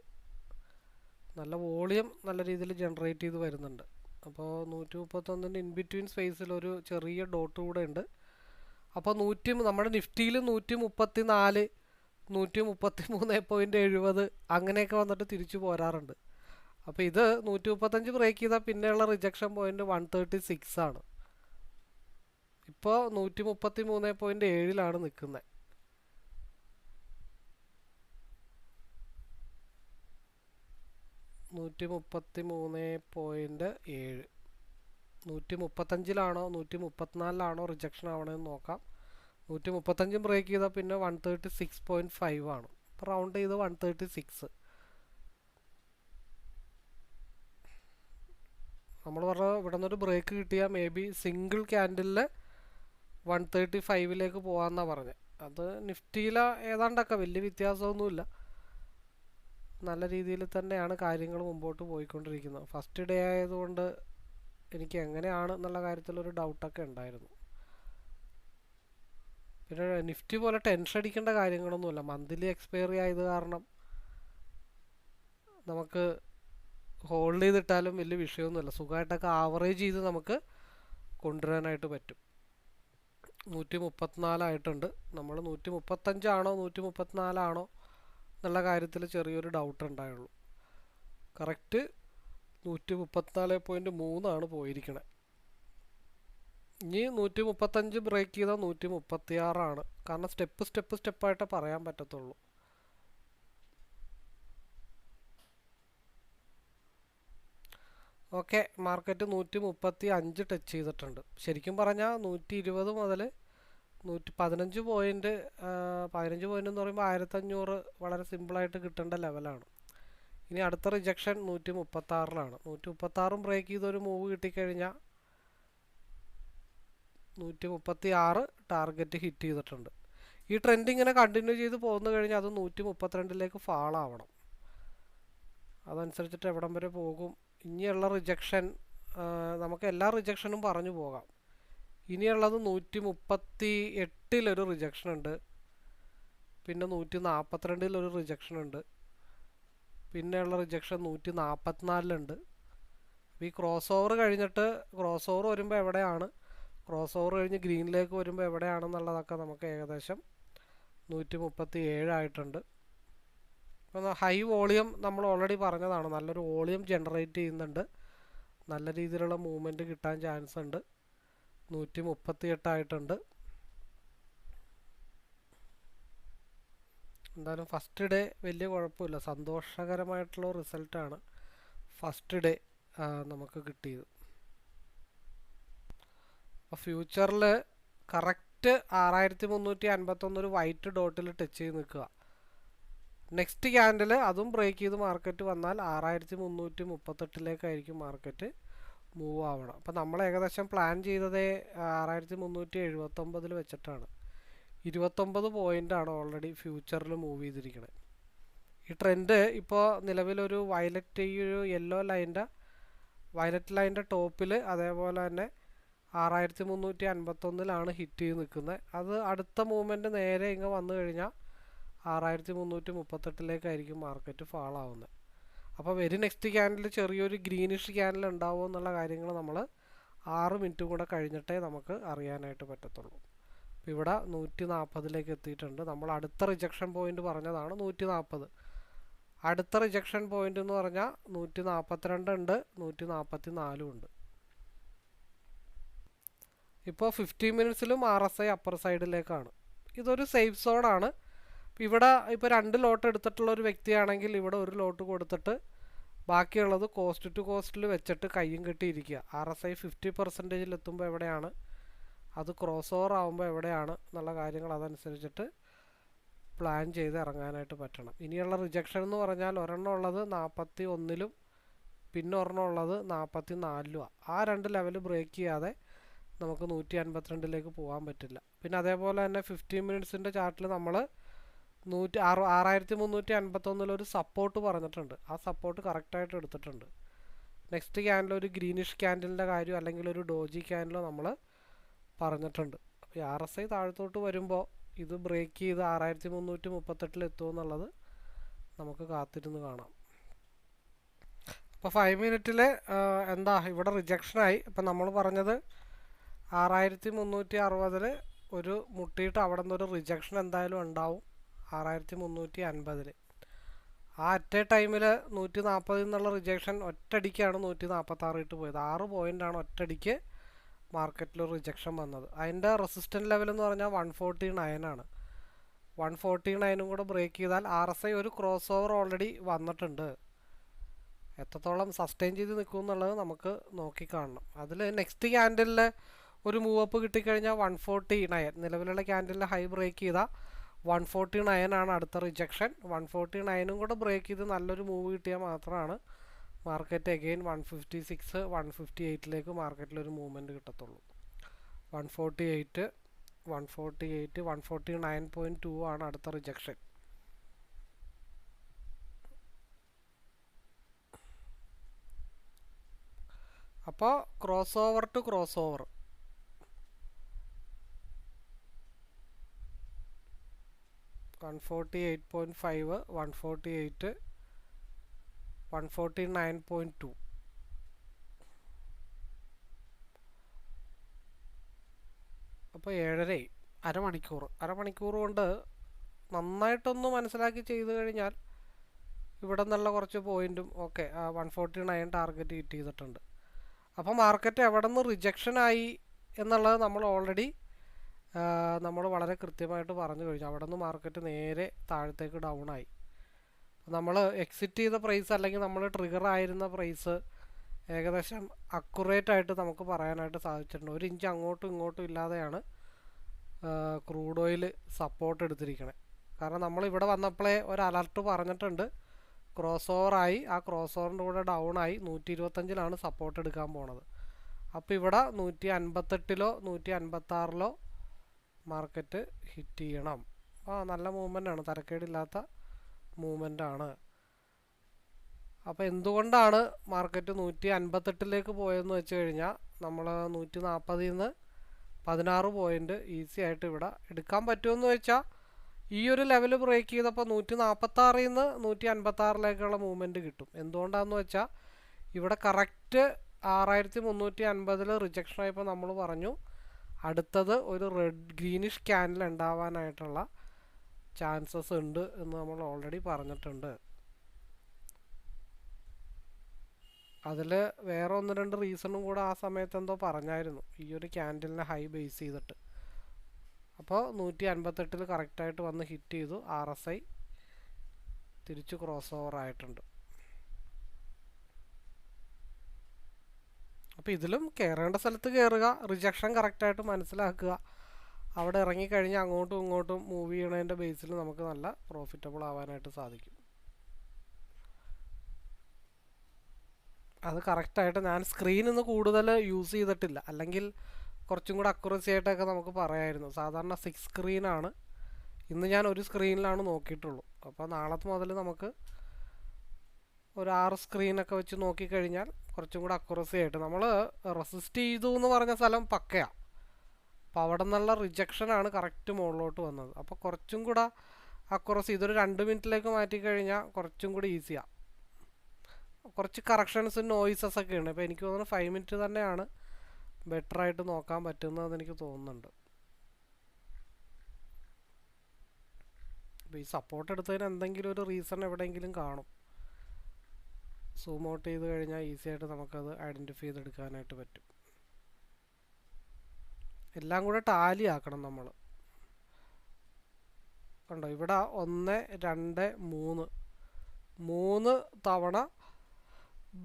നല്ല വോളിയം നല്ല രീതിയിൽ ജനറേറ്റ് ചെയ്ത് വരുന്നുണ്ട്. അപ്പോൾ നൂറ്റി മുപ്പത്തൊന്നിന്റെ ഇൻ ബിറ്റ്വീൻ സ്പേസിൽ ഒരു ചെറിയ ഡോട്ട് കൂടെ ഉണ്ട്. അപ്പോൾ നൂറ്റി നമ്മുടെ നിഫ്റ്റിയിൽ നൂറ്റി മുപ്പത്തി നാല് നൂറ്റി മുപ്പത്തി മൂന്ന് പോയിന്റ് എഴുപത് അങ്ങനെയൊക്കെ വന്നിട്ട് തിരിച്ചു പോരാറുണ്ട്. അപ്പോൾ ഇത് നൂറ്റി മുപ്പത്തഞ്ച് ബ്രേക്ക് ചെയ്താൽ പിന്നെയുള്ള rejection point one thirty six ആണ്. ഇപ്പോൾ നൂറ്റി മുപ്പത്തി മൂന്ന് പോയിന്റ് ഏഴിലാണ് നിൽക്കുന്നത് നൂറ്റി മുപ്പത്തി മൂന്ന് പോയിന്റ് ഏഴ്. നൂറ്റി മുപ്പത്തഞ്ചിലാണോ നൂറ്റി മുപ്പത്തിനാലിലാണോ റിജക്ഷൻ ആവണമെന്ന് നോക്കാം. നൂറ്റി മുപ്പത്തഞ്ചും ബ്രേക്ക് ചെയ്താൽ പിന്നെ one thirty six point five ആണ്. അപ്പോൾ റൗണ്ട് ചെയ്ത് വൺ തേർട്ടി സിക്സ് നമ്മൾ പറഞ്ഞ ഇവിടെ നിന്നൊരു ബ്രേക്ക് കിട്ടിയാൽ മേ ബി സിംഗിൾ ക്യാൻഡിലിൽ വൺ തേർട്ടി ഫൈവിലേക്ക് പോകാമെന്നാണ് പറഞ്ഞത് അത് നിഫ്റ്റിയിലെ ഏതാണ്ടൊക്കെ വലിയ വ്യത്യാസമൊന്നുമില്ല. നല്ല രീതിയിൽ തന്നെയാണ് കാര്യങ്ങൾ മുമ്പോട്ട് പോയിക്കൊണ്ടിരിക്കുന്നത്. ഫസ്റ്റ് ഡേ ആയതുകൊണ്ട് എനിക്ക് എങ്ങനെയാണ് എന്നുള്ള കാര്യത്തിലൊരു ഡൗട്ടൊക്കെ ഉണ്ടായിരുന്നു. പിന്നെ നിഫ്റ്റി പോലെ ടെൻഷൻ അടിക്കേണ്ട കാര്യങ്ങളൊന്നുമില്ല. മന്ത്ലി എക്സ്പയറി ആയത് കാരണം നമുക്ക് ഹോൾഡ് ചെയ്തിട്ടാലും വലിയ വിഷയമൊന്നുമില്ല. സുഖമായിട്ടൊക്കെ ആവറേജ് ചെയ്ത് നമുക്ക് കൊണ്ടുവരാനായിട്ട് പറ്റും. നൂറ്റി മുപ്പത്തിനാലായിട്ടുണ്ട് നമ്മൾ നൂറ്റി മുപ്പത്തഞ്ചാണോ നൂറ്റി മുപ്പത്തിനാലാണോ എന്നുള്ള കാര്യത്തിൽ ചെറിയൊരു ഡൗട്ട് ഉണ്ടായുള്ളൂ. കറക്റ്റ് നൂറ്റി മുപ്പത്തിനാല് പോയിന്റ് മൂന്നാണ് പോയിരിക്കണത് ഇനി നൂറ്റി മുപ്പത്തഞ്ച് ബ്രേക്ക് ചെയ്താൽ നൂറ്റി മുപ്പത്തിയാറാണ് കാരണം സ്റ്റെപ്പ് സ്റ്റെപ്പ് സ്റ്റെപ്പായിട്ടേ പറയാൻ പറ്റത്തുള്ളൂ. ഓക്കെ മാർക്കറ്റ് നൂറ്റി മുപ്പത്തി അഞ്ച് ടച്ച് ചെയ്തിട്ടുണ്ട്. ശരിക്കും പറഞ്ഞാൽ നൂറ്റി ഇരുപത് മുതൽ നൂറ്റി പതിനഞ്ച് പോയിന്റ് പതിനഞ്ച് പോയിന്റ് എന്ന് പറയുമ്പോൾ ആയിരത്തഞ്ഞൂറ് വളരെ സിമ്പിളായിട്ട് കിട്ടേണ്ട ലെവലാണ് ഇനി അടുത്ത റിജക്ഷൻ നൂറ്റി മുപ്പത്താറിലാണ് നൂറ്റി മുപ്പത്താറും ബ്രേക്ക് ചെയ്തൊരു മൂവ് കിട്ടിക്കഴിഞ്ഞാൽ നൂറ്റി മുപ്പത്തി ആറ് ടാർഗറ്റ് ഹിറ്റ് ചെയ്തിട്ടുണ്ട്. ഈ ട്രെൻഡ് ഇങ്ങനെ കണ്ടിന്യൂ ചെയ്ത് പോകുന്നു കഴിഞ്ഞാൽ അത് നൂറ്റി മുപ്പത്തിരണ്ടിലേക്ക് ഫാളാവണം അതനുസരിച്ചിട്ട് എവിടം വരെ പോകും ഇനിയുള്ള റിജക്ഷൻ നമുക്ക് എല്ലാ റിജക്ഷനും പറഞ്ഞു പോകാം. ഇനിയുള്ളത് നൂറ്റി മുപ്പത്തി എട്ടിലൊരു റിജക്ഷൻ ഉണ്ട്. പിന്നെ നൂറ്റി നാൽപ്പത്തിരണ്ടിലൊരു റിജക്ഷൻ ഉണ്ട്. പിന്നെയുള്ള റിജക്ഷൻ നൂറ്റി നാൽപ്പത്തിനാലിലുണ്ട് ഈ ക്രോസ് ഓവർ കഴിഞ്ഞിട്ട് ക്രോസ് ഓവർ വരുമ്പോൾ എവിടെയാണ്? ക്രോസ് ഓവർ കഴിഞ്ഞ് ഗ്രീനിലേക്ക് വരുമ്പോൾ എവിടെയാണെന്നുള്ളതൊക്കെ നമുക്ക് ഏകദേശം നൂറ്റി മുപ്പത്തി ഏഴായിട്ടുണ്ട് അപ്പോൾ ഹൈ വോളിയം നമ്മൾ ഓൾറെഡി പറഞ്ഞതാണ്. നല്ലൊരു വോളിയം ജനറേറ്റ് ചെയ്യുന്നുണ്ട്. നല്ല രീതിയിലുള്ള മൂവ്മെന്റ് കിട്ടാൻ ചാൻസ് ഉണ്ട്. നൂറ്റി മുപ്പത്തി എട്ടായിട്ടുണ്ട് എന്തായാലും ഫസ്റ്റ് ഡേ വലിയ കുഴപ്പമില്ല. സന്തോഷകരമായിട്ടുള്ള റിസൾട്ടാണ് ഫസ്റ്റ് ഡേ നമുക്ക് കിട്ടിയത്. അപ്പോൾ ഫ്യൂച്ചറിൽ കറക്റ്റ് ആറായിരത്തി മുന്നൂറ്റി അൻപത്തൊന്നൊരു വൈറ്റ് ഡോട്ടിൽ ടച്ച് ചെയ്ത് നിൽക്കുക. നെക്സ്റ്റ് ക്യാൻഡിൽ അതും ബ്രേക്ക് ചെയ്ത് മാർക്കറ്റ് വന്നാൽ ആറായിരത്തി മുന്നൂറ്റി മുപ്പത്തെട്ടിലേക്കായിരിക്കും മാർക്കറ്റ് മൂവ് ആവണം. അപ്പോൾ നമ്മൾ ഏകദേശം പ്ലാൻ ചെയ്തത് ആറായിരത്തി മുന്നൂറ്റി എഴുപത്തൊമ്പതിൽ വെച്ചിട്ടാണ് ഇരുപത്തൊമ്പത് പോയിന്റാണ് ഓൾറെഡി ഫ്യൂച്ചറിൽ മൂവ് ചെയ്തിരിക്കുന്നത് ഈ ട്രെൻഡ് ഇപ്പോൾ നിലവിലൊരു വയലറ്റ് ഈ ഒരു യെല്ലോ ലൈന്റെ വയലറ്റ് ലൈന്റെ ടോപ്പിൽ അതേപോലെ തന്നെ ആറായിരത്തി മുന്നൂറ്റി അൻപത്തൊന്നിലാണ് ഹിറ്റ് ചെയ്ത് നിൽക്കുന്നത്. അത് അടുത്ത മൂവ്മെന്റ് നേരെ ഇങ്ങ് വന്നു കഴിഞ്ഞാൽ ആറായിരത്തി മുന്നൂറ്റി മുപ്പത്തെട്ടിലേക്കായിരിക്കും മാർക്കറ്റ് ഫാൾ ആവുന്നത്. അപ്പോൾ വെരി നെക്സ്റ്റ് ക്യാൻഡിൽ ചെറിയൊരു ഗ്രീനിഷ് ക്യാൻഡിൽ ഉണ്ടാവുമോ എന്നുള്ള കാര്യങ്ങൾ നമ്മൾ ആറ് മിനിറ്റ് കൂടെ കഴിഞ്ഞിട്ടേ നമുക്ക് അറിയാനായിട്ട് പറ്റത്തുള്ളൂ. അപ്പോൾ ഇവിടെ നൂറ്റി നാൽപ്പതിലേക്ക് എത്തിയിട്ടുണ്ട്. നമ്മൾ അടുത്ത റിജക്ഷൻ പോയിന്റ് പറഞ്ഞതാണ് നൂറ്റി നാൽപ്പത് അടുത്ത റിജക്ഷൻ പോയിന്റ് എന്ന് പറഞ്ഞാൽ നൂറ്റി നാൽപ്പത്തിരണ്ട് ഉണ്ട് നൂറ്റി നാൽപ്പത്തി നാലും ഉണ്ട് ഇപ്പോൾ ഫിഫ്റ്റീൻ മിനിറ്റ്സിലും ആർ എസ് ഐ അപ്പർ സൈഡിലേക്കാണ് ഇതൊരു സേഫ് സോണാണ് ഇവിടെ ഇപ്പോൾ രണ്ട് ലോട്ട് എടുത്തിട്ടുള്ള ഒരു വ്യക്തിയാണെങ്കിൽ ഇവിടെ ഒരു ലോട്ട് കൊടുത്തിട്ട് ബാക്കിയുള്ളത് കോസ്റ്റ് ടു കോസ്റ്റിൽ വെച്ചിട്ട് കയ്യും കെട്ടിയിരിക്കുക. ആർ എസ് ഐ ഫിഫ്റ്റി പെർസെന്റേജിൽ എത്തുമ്പോൾ എവിടെയാണ്? അത് ക്രോസ് ഓവർ ആകുമ്പോൾ എവിടെയാണ്? എന്നുള്ള കാര്യങ്ങൾ അതനുസരിച്ചിട്ട് പ്ലാൻ ചെയ്ത് ഇറങ്ങാനായിട്ട് പറ്റണം. ഇനിയുള്ള റിജക്ഷൻ എന്ന് പറഞ്ഞാൽ ഒരെണ്ണം ഉള്ളത് നാൽപ്പത്തി ഒന്നിലും പിന്നെ ഒരെണ്ണം ഉള്ളത് നാൽപ്പത്തി നാലിലുമാണ് ആ രണ്ട് ലെവൽ ബ്രേക്ക് ചെയ്യാതെ നമുക്ക് നൂറ്റി അൻപത്തിരണ്ടിലേക്ക് പോകാൻ പറ്റില്ല. പിന്നെ അതേപോലെ തന്നെ ഫിഫ്റ്റീൻ മിനിറ്റ്സിന്റെ ചാർട്ടിൽ നമ്മൾ നൂറ്റി ആറ് ആറായിരത്തി മുന്നൂറ്റി അൻപത്തൊന്നിലൊരു സപ്പോർട്ട് പറഞ്ഞിട്ടുണ്ട്. ആ സപ്പോർട്ട് കറക്റ്റായിട്ട് എടുത്തിട്ടുണ്ട്. നെക്സ്റ്റ് ക്യാൻഡിൽ ഒരു ഗ്രീനിഷ് ക്യാൻഡിലിന്റെ കാര്യം അല്ലെങ്കിൽ ഒരു ഡോജി ക്യാൻഡിലോ നമ്മൾ പറഞ്ഞിട്ടുണ്ട്. അപ്പോൾ ആർ എസ് ഐ താഴത്തോട്ട് വരുമ്പോൾ ഇത് ബ്രേക്ക് ചെയ്ത് ആറായിരത്തി മുന്നൂറ്റി മുപ്പത്തെട്ടിൽ എത്തുമെന്നുള്ളത് നമുക്ക് കാത്തിരുന്ന് കാണാം. അപ്പോൾ ഫൈവ് മിനിറ്റിൽ എന്താ ഇവിടെ റിജക്ഷനായി ഇപ്പം നമ്മൾ പറഞ്ഞത് ആറായിരത്തി മുന്നൂറ്റി അറുപതിൽ ഒരു മുട്ടിയിട്ട് അവിടെ നിന്നൊരു റിജക്ഷൻ എന്തായാലും ഉണ്ടാവും. ആറായിരത്തി മുന്നൂറ്റി അൻപതിൽ ആ അറ്റ് ടൈമിൽ നൂറ്റി നാൽപ്പതിൽ നിന്നുള്ള റിജക്ഷൻ ഒറ്റടിക്കാണ് നൂറ്റി നാൽപ്പത്താറ് ഇട്ട് പോയത്. ആറ് പോയിന്റാണ് ഒറ്റടിക്ക് മാർക്കറ്റിൽ റിജക്ഷൻ വന്നത്. അതിന്റെ റെസിസ്റ്റന്റ് ലെവൽ എന്ന് പറഞ്ഞാൽ വൺ ഫോർട്ടി നയനാണ്. വൺ ഫോർട്ടി നയനും കൂടെ ബ്രേക്ക് ചെയ്താൽ ആർ എസ് ഐ ഒരു ക്രോസ് ഓവർ ഓൾറെഡി വന്നിട്ടുണ്ട്. എത്രത്തോളം സസ്റ്റെയിൻ ചെയ്ത് നിൽക്കും എന്നുള്ളത് നമുക്ക് നോക്കിക്കാണണം അതിൽ നെക്സ്റ്റ് ക്യാൻഡലിൽ ഒരു മൂവ് അപ്പ് കിട്ടിക്കഴിഞ്ഞാൽ വൺ ഫോർട്ടി നയൻ. നിലവിലുള്ള ക്യാൻഡലിൽ ഹൈ ബ്രേക്ക് ചെയ്താൽ വൺ ഫോർട്ടി നയൻ ആണ് അടുത്ത റിജക്ഷൻ. വൺ ഫോർട്ടി നയനും കൂടെ ബ്രേക്ക് ചെയ്ത് നല്ലൊരു മൂവ് കിട്ടിയാൽ മാത്രമാണ് market again one fifty six one fifty എയ്റ്റിലേക്ക് മാർക്കറ്റിലൊരു മൂവ്മെന്റ് കിട്ടത്തുള്ളൂ. One forty eight one forty eight one forty nine point two ആണ് അടുത്ത റിജക്ഷൻ. അപ്പോൾ cross over to cross over. One forty eight point five one forty eight one forty nine point two അപ്പോൾ അരമണിക്കൂർ. അരമണിക്കൂർ കൊണ്ട് നന്നായിട്ടൊന്ന് മനസ്സിലാക്കി ചെയ്തു കഴിഞ്ഞാൽ ഇവിടെ നിന്നുള്ള കുറച്ച് പോയിന്റും okay one forty nine target hit ചെയ്തിട്ടുണ്ട്. അപ്പോൾ മാർക്കറ്റ് എവിടെ നിന്ന് റിജക്ഷനായി എന്നുള്ളത് നമ്മൾ ഓൾറെഡി നമ്മൾ വളരെ കൃത്യമായിട്ട് പറഞ്ഞു കഴിഞ്ഞു. അവിടെ നിന്ന് മാർക്കറ്റ് നേരെ താഴത്തേക്ക് ഡൗൺ ആയി. നമ്മൾ എക്സിറ്റ് ചെയ്ത പ്രൈസ് അല്ലെങ്കിൽ നമ്മൾ ട്രിഗർ ആയിരുന്ന പ്രൈസ് ഏകദേശം അക്കുറേറ്റ് ആയിട്ട് നമുക്ക് പറയാനായിട്ട് സാധിച്ചിട്ടുണ്ട്. ഒരു ഇഞ്ച് അങ്ങോട്ടും ഇങ്ങോട്ടും ഇല്ലാതെയാണ് ക്രൂഡ് ഓയിൽ സപ്പോർട്ട് എടുത്തിരിക്കണേ. കാരണം നമ്മൾ ഇവിടെ വന്നപ്പോഴേ ഒരു അലർട്ട് പറഞ്ഞിട്ടുണ്ട്. ക്രോസ് ഓവറായി ആ ക്രോസ് ഓവറിന്റെ കൂടെ ഡൗൺ ആയി. നൂറ്റി ഇരുപത്തഞ്ചിലാണ് സപ്പോർട്ട് എടുക്കാൻ പോണത്. അപ്പോൾ ഇവിടെ നൂറ്റി അൻപത്തെട്ടിലോ നൂറ്റി അൻപത്താറിലോ മാർക്കറ്റ് ഹിറ്റ് ചെയ്യണം ആ നല്ല മൂവ്മെന്റ് ആണ് തരക്കേടില്ലാത്ത മൂവ്മെന്റ് ആണ് അപ്പോൾ എന്തുകൊണ്ടാണ് മാർക്കറ്റ് നൂറ്റി അൻപത്തെട്ടിലേക്ക് പോയതെന്ന് വെച്ച് കഴിഞ്ഞാൽ നമ്മൾ നൂറ്റി നാൽപ്പതിൽ നിന്ന് പതിനാറ് പോയിന്റ് ഈസി ആയിട്ട് ഇവിടെ എടുക്കാൻ പറ്റുമെന്ന് വെച്ചാൽ ഈ ഒരു ലെവൽ ബ്രേക്ക് ചെയ്തപ്പോൾ നൂറ്റി നാൽപ്പത്താറിൽ നിന്ന് നൂറ്റി അൻപത്താറിലേക്കുള്ള മൂവ്മെന്റ് കിട്ടും. എന്തുകൊണ്ടാണെന്ന് വെച്ചാൽ ഇവിടെ കറക്റ്റ് ആറായിരത്തി മുന്നൂറ്റി അൻപതിൽ റിജക്ഷൻ ആയപ്പോൾ നമ്മൾ പറഞ്ഞു അടുത്തത് ഒരു റെഡ് ഗ്രീനിഷ് ക്യാനിൽ ഉണ്ടാവാനായിട്ടുള്ള ചാൻസസ് ഉണ്ട് എന്ന് നമ്മൾ ഓൾറെഡി പറഞ്ഞിട്ടുണ്ട്. അതിൽ വേറെ ഒന്ന് രണ്ട് റീസണും കൂടെ ആ സമയത്ത് എന്തോ പറഞ്ഞായിരുന്നു. ഈ ഒരു ക്യാൻഡിലിനെ ഹൈ ബേസ് ചെയ്തിട്ട്. അപ്പോൾ നൂറ്റി അൻപത്തെട്ടിൽ കറക്റ്റായിട്ട് വന്ന് ഹിറ്റ് ചെയ്തു. ആർ എസ് ഐ തിരിച്ച് ക്രോസ് ഓവർ ആയിട്ടുണ്ട്. അപ്പോൾ ഇതിലും കയറേണ്ട സ്ഥലത്ത് കയറുക റിജക്ഷൻ കറക്റ്റായിട്ട് മനസ്സിലാക്കുക. അവിടെ ഇറങ്ങിക്കഴിഞ്ഞാൽ അങ്ങോട്ടും ഇങ്ങോട്ടും മൂവ് ചെയ്യണതിന്റെ ബേസിൽ നമുക്ക് നല്ല പ്രോഫിറ്റബിൾ ആവാനായിട്ട് സാധിക്കും. അത് കറക്റ്റായിട്ട് ഞാൻ സ്ക്രീൻ ഇന്ന് കൂടുതൽ യൂസ് ചെയ്തിട്ടില്ല. അല്ലെങ്കിൽ കുറച്ചും കൂടെ അക്യുറസി ആയിട്ടൊക്കെ നമുക്ക് പറയായിരുന്നു. സാധാരണ സിക്സ് സ്ക്രീനാണ് ഇന്ന് ഞാൻ ഒരു സ്ക്രീനിലാണ് നോക്കിയിട്ടുള്ളൂ. അപ്പോൾ നാളത്തെ മുതൽ നമുക്ക് ഒരു ആറ് സ്ക്രീനൊക്കെ വെച്ച് നോക്കിക്കഴിഞ്ഞാൽ കുറച്ചും കൂടെ അക്യുറസി ആയിട്ട്. നമ്മൾ റെസിസ്റ്റ് ചെയ്തു എന്ന് പറഞ്ഞ സ്ഥലം പക്കയാണ് അപ്പോൾ അവിടെ നിന്നുള്ള റിജക്ഷനാണ് കറക്റ്റ് മുകളിലോട്ട് വന്നത്. അപ്പോൾ കുറച്ചും കൂടെ അക്യുറസി ഇതൊരു രണ്ട് മിനിറ്റിലേക്ക് മാറ്റിക്കഴിഞ്ഞാൽ കുറച്ചും കൂടി ഈസിയാണ് കുറച്ച് കറക്ഷൻസും നോയിസസ് ഒക്കെ ഉണ്ട്. അപ്പോൾ എനിക്ക് തോന്നുന്നു ഫൈവ് മിനിറ്റ് തന്നെയാണ് ബെറ്റർ ആയിട്ട് നോക്കാൻ പറ്റുന്നതെന്ന് എനിക്ക് തോന്നുന്നുണ്ട്. അപ്പോൾ ഈ സപ്പോർട്ട് എടുത്തതിന് എന്തെങ്കിലും ഒരു റീസൺ എവിടെയെങ്കിലും കാണും. സൂം ഔട്ട് ചെയ്ത് കഴിഞ്ഞാൽ ഈസി ആയിട്ട് നമുക്കത് ഐഡന്റിഫൈ ചെയ്തെടുക്കാനായിട്ട് പറ്റും. എല്ലാം കൂടെ ടാലി ആക്കണം നമ്മൾ കണ്ടോ? ഇവിടെ ഒന്ന് രണ്ട് മൂന്ന്. മൂന്ന് തവണ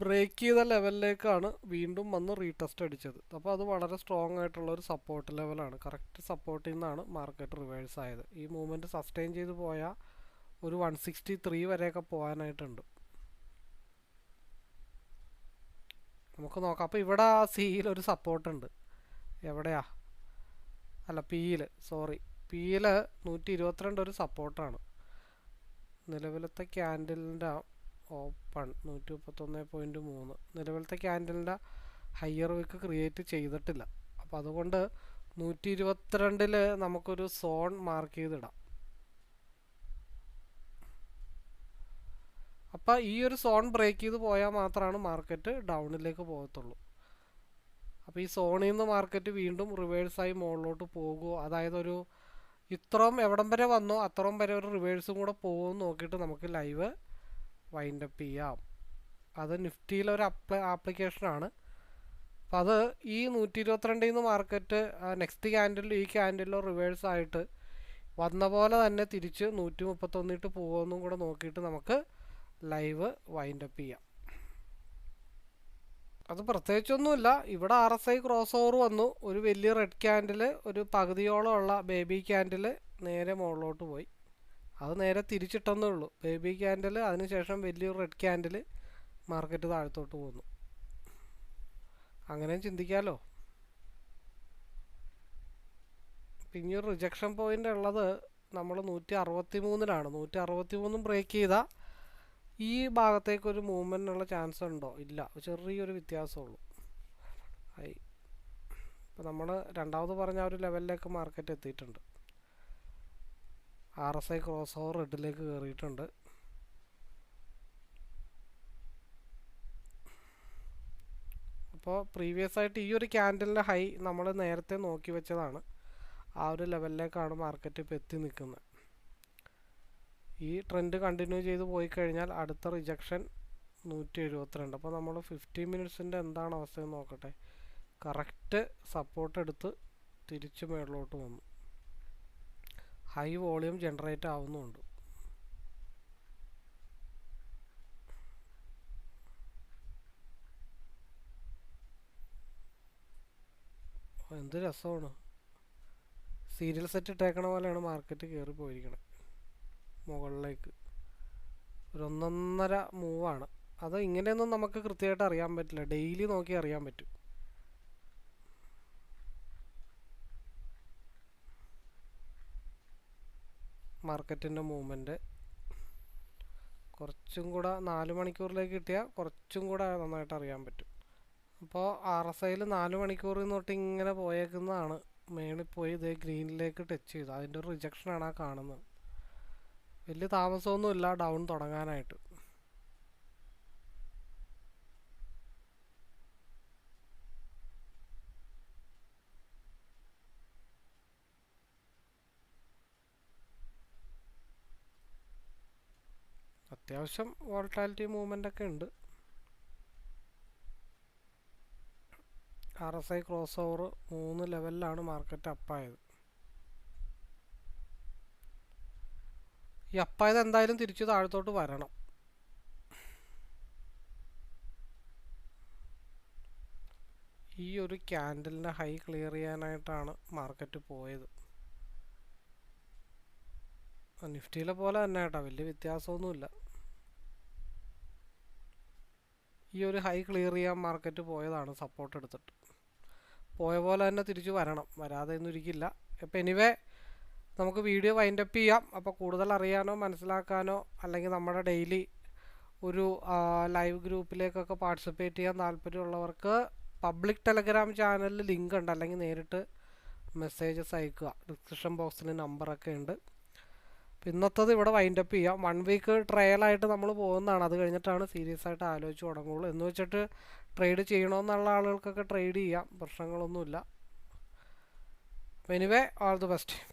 ബ്രേക്ക് ചെയ്ത ലെവലിലേക്കാണ് വീണ്ടും വന്ന് റീടെസ്റ്റ് അടിച്ചത്. അപ്പോൾ അത് വളരെ സ്ട്രോങ് ആയിട്ടുള്ള ഒരു സപ്പോർട്ട് ലെവലാണ് കറക്റ്റ് സപ്പോർട്ടിൽ നിന്നാണ് മാർക്കറ്റ് റിവേഴ്സ് ആയത്. ഈ മൂവ്മെന്റ് സസ്റ്റെയിൻ ചെയ്ത് പോയാൽ ഒരു വൺ സിക്സ്റ്റി ത്രീ വരെയൊക്കെ പോകാനായിട്ടുണ്ട്. നമുക്ക് നോക്കാം. അപ്പോൾ ഇവിടെ ആ സിയിൽ ഒരു സപ്പോർട്ടുണ്ട് എവിടെയാ? അല്ല പിയിൽ സോറി പിയിൽ നൂറ്റി ഇരുപത്തിരണ്ട് ഒരു സപ്പോർട്ടാണ് നിലവിലത്തെ ക്യാൻഡിലിന്റെ ഓപ്പൺ നൂറ്റി മുപ്പത്തൊന്ന് പോയിന്റ് മൂന്ന്. നിലവിലത്തെ ക്യാൻഡിലിന്റെ ഹയർ വിക്ക് ക്രിയേറ്റ് ചെയ്തിട്ടില്ല. അപ്പോൾ അതുകൊണ്ട് നൂറ്റി ഇരുപത്തിരണ്ടിൽ നമുക്കൊരു സോൺ മാർക്ക് ചെയ്തിടാം. അപ്പോൾ ഈ ഒരു സോൺ ബ്രേക്ക് ചെയ്ത് പോയാൽ മാത്രമാണ് മാർക്കറ്റ് ഡൗണിലേക്ക് പോകത്തുള്ളൂ. അപ്പോൾ ഈ സോണിൽ നിന്ന് മാർക്കറ്റ് വീണ്ടും റിവേഴ്സായി മുകളിലോട്ട് പോകുമോ അതായത് ഒരു ഇത്രയും എവിടം വരെ വന്നോ അത്രയും വരെ ഒരു റിവേഴ്സും കൂടെ പോകുമെന്ന് നോക്കിയിട്ട് നമുക്ക് ലൈവ് വൈൻഡപ്പ് ചെയ്യാം. അത് നിഫ്റ്റിയിലൊരു അപ്ല ആപ്ലിക്കേഷനാണ് അപ്പം അത് ഈ നൂറ്റി ഇരുപത്തിരണ്ടിൽ നിന്ന് മാർക്കറ്റ് നെക്സ്റ്റ് ക്യാൻഡിലും ഈ ക്യാൻഡിലും റിവേഴ്സ് ആയിട്ട് വന്ന പോലെ തന്നെ തിരിച്ച് നൂറ്റി മുപ്പത്തൊന്നിട്ട് പോകുമെന്നും കൂടെ നോക്കിയിട്ട് നമുക്ക് ലൈവ് വൈൻഡ് അപ്പ് ചെയ്യാം. അത് പ്രത്യേകിച്ചൊന്നുമില്ല. ഇവിടെ R S I cross over വന്നു. ഒരു വലിയ റെഡ് ക്യാൻഡിൽ ഒരു പകുതിയോളം ഉള്ള ബേബി ക്യാൻഡിൽ നേരെ മുകളിലോട്ട് പോയി. അത് നേരെ തിരിച്ചിട്ടെന്നേ ഉള്ളൂ. ബേബി ക്യാൻഡിൽ അതിനുശേഷം വലിയൊരു റെഡ് ക്യാൻഡിൽ മാർക്കറ്റ് താഴത്തോട്ട് പോന്നു. അങ്ങനെയും ചിന്തിക്കാമല്ലോ പിന്നെ ഒരു റിജക്ഷൻ പോയിന്റ് ഉള്ളത് നമ്മൾ നൂറ്റി അറുപത്തി മൂന്നിലാണ് നൂറ്റി അറുപത്തി മൂന്നും ബ്രേക്ക് ചെയ്താൽ ഈ ഭാഗത്തേക്ക് ഒരു മൂവ്മെന്റിനുള്ള ചാൻസ് ഉണ്ടോ? ഇല്ല. ചെറിയൊരു വ്യത്യാസമുള്ളൂ. ആയി ഇപ്പം നമ്മൾ രണ്ടാമത് പറഞ്ഞ ഒരു ലെവലിലേക്ക് മാർക്കറ്റ് എത്തിയിട്ടുണ്ട്. R S I cross over റെഡിലേക്ക് കയറിയിട്ടുണ്ട് അപ്പോൾ പ്രീവിയസ് ആയിട്ട് ഈ ഒരു ക്യാൻഡലിന്റെ ഹൈ നമ്മൾ നേരത്തെ നോക്കി വെച്ചതാണ്. ആ ഒരു ലെവലിലേക്കാണ് മാർക്കറ്റ് ഇപ്പോൾ എത്തി നിൽക്കുന്നത് ഈ ട്രെൻഡ് കണ്ടിന്യൂ ചെയ്ത് പോയി കഴിഞ്ഞാൽ അടുത്ത റിജക്ഷൻ നൂറ്റി എഴുപത്തിരണ്ട് അപ്പോൾ നമ്മൾ ഫിഫ്റ്റി മിനിറ്റ്സിന്റെ എന്താണ് അവസ്ഥയെന്ന് നോക്കട്ടെ. കറക്റ്റ് സപ്പോർട്ട് എടുത്ത് തിരിച്ച് മേളിലോട്ട് വന്നു. ഹൈ വോളിയം ജനറേറ്റ് ആവുന്നുണ്ട്. എന്ത് രസമാണ്. സീരിയൽ സെറ്റ് ഇട്ടേക്കണ പോലെയാണ് മാർക്കറ്റ് കയറി പോയിരിക്കണത് മുകളിലേക്ക്. ഒരു ഒന്നൊന്നര മൂവാണ്. അത് ഇങ്ങനെയൊന്നും നമുക്ക് കൃത്യമായിട്ട് അറിയാൻ പറ്റില്ല. ഡെയിലി നോക്കി അറിയാൻ പറ്റും. മാർക്കറ്റിന്റെ മൂവ്മെന്റ്. കുറച്ചും കൂടെ നാല് മണിക്കൂറിലേക്ക് കിട്ടിയാൽ കുറച്ചും കൂടെ നന്നായിട്ട് അറിയാൻ പറ്റും. അപ്പോൾ ആർ എസ് ഐയിൽ നാല് മണിക്കൂറിൽ തൊട്ട് ഇങ്ങനെ പോയേക്കുന്നതാണ്. മേളിൽ പോയി ഇതേ ഗ്രീനിലേക്ക് ടച്ച് ചെയ്തു. അതിന്റെ ഒരു റിജക്ഷനാണ് ആ കാണുന്നത്. വലിയ താമസമൊന്നുമില്ല ഡൗൺ തുടങ്ങാനായിട്ട്. അത്യാവശ്യം വോൾട്ടാലിറ്റി മൂവ്മെന്റ് ഒക്കെ ഉണ്ട്. R S I cross over മൂന്ന് ലെവലിലാണ് മാർക്കറ്റ് അപ്പായത് ഈ അപ്പായത് എന്തായാലും തിരിച്ചു താഴത്തോട്ട് വരണം. ഈ ഒരു ക്യാൻഡലിന്റെ ഹൈ ക്ലിയർ ചെയ്യാനായിട്ടാണ് മാർക്കറ്റ് പോയത്. നിഫ്റ്റിയിലെ പോലെ തന്നെ കേട്ടോ വലിയ വ്യത്യാസമൊന്നുമില്ല. ഈ ഒരു ഹൈ ക്ലിയർ ചെയ്യാൻ മാർക്കറ്റ് പോയതാണ് സപ്പോർട്ട് എടുത്തിട്ട് പോയ പോലെ തന്നെ തിരിച്ചു വരണം വരാതെ ഒന്നും ഇരിക്കില്ല. ഇപ്പം എനിവേ നമുക്ക് വീഡിയോ വൈൻഡ് അപ്പ് ചെയ്യാം. അപ്പോൾ കൂടുതൽ അറിയാനോ മനസ്സിലാക്കാനോ അല്ലെങ്കിൽ നമ്മുടെ ഡെയിലി ഒരു ലൈവ് ഗ്രൂപ്പിലേക്കൊക്കെ പാർട്ടിസിപ്പേറ്റ് ചെയ്യാൻ താല്പര്യമുള്ളവർക്ക് പബ്ലിക് ടെലഗ്രാം ചാനലിൽ ലിങ്ക് ഉണ്ട്. അല്ലെങ്കിൽ നേരിട്ട് മെസ്സേജസ് അയക്കുക. ഡിസ്ക്രിപ്ഷൻ ബോക്സിൽ നമ്പറൊക്കെ ഉണ്ട്. ഇന്നത്തത് ഇവിടെ വൈൻഡ് അപ്പ് ചെയ്യാം. വൺ വീക്ക് ട്രയലായിട്ട് നമ്മൾ പോകുന്നതാണ്. അത് കഴിഞ്ഞിട്ടാണ് സീരിയസ് ആയിട്ട് ആലോചിച്ച് തുടങ്ങുള്ളൂ. എന്ന് വെച്ചിട്ട് ട്രേഡ് ചെയ്യണമെന്നുള്ള ആളുകൾക്കൊക്കെ ട്രേഡ് ചെയ്യാം. പ്രശ്നങ്ങളൊന്നുമില്ല. Anyway all the best